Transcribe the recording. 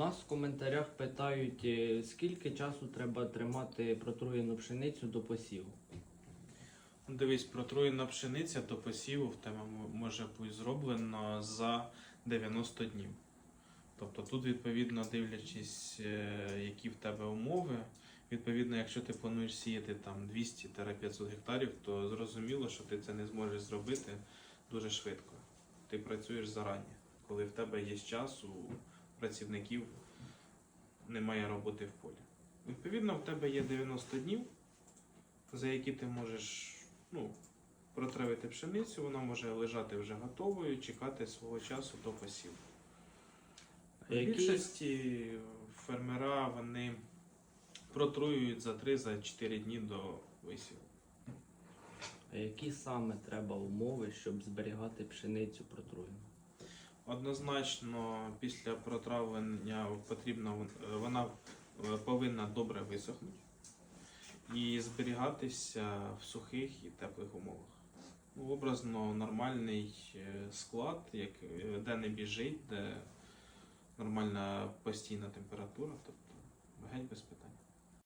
Нас в коментарях питають, е, скільки часу треба тримати протруєну пшеницю до посіву. Дивись, протруєна пшениця до посіву в тебе може бути зроблено за 90 днів. Тобто тут, відповідно, дивлячись, е, які в тебе умови, відповідно, якщо ти плануєш сіяти там 200-500 гектарів, то зрозуміло, що ти це не зможеш зробити дуже швидко. Ти працюєш зарані, коли в тебе є час, у працівників немає роботи в полі. Відповідно, в тебе є 90 днів, за які ти можеш ну, протравити пшеницю, вона може лежати вже готовою, чекати свого часу до посіву. В більшості фермера вони протруюють за 3-4 дні до висіву. А які саме треба умови, щоб зберігати пшеницю протруєну? Однозначно, після протравлення потрібно е, вона е, повинна добре висохнути і зберігатися в сухих і теплих умовах. Ну, образно нормальний е, склад, як, де не біжить, де нормальна постійна температура, тобто геть без питань.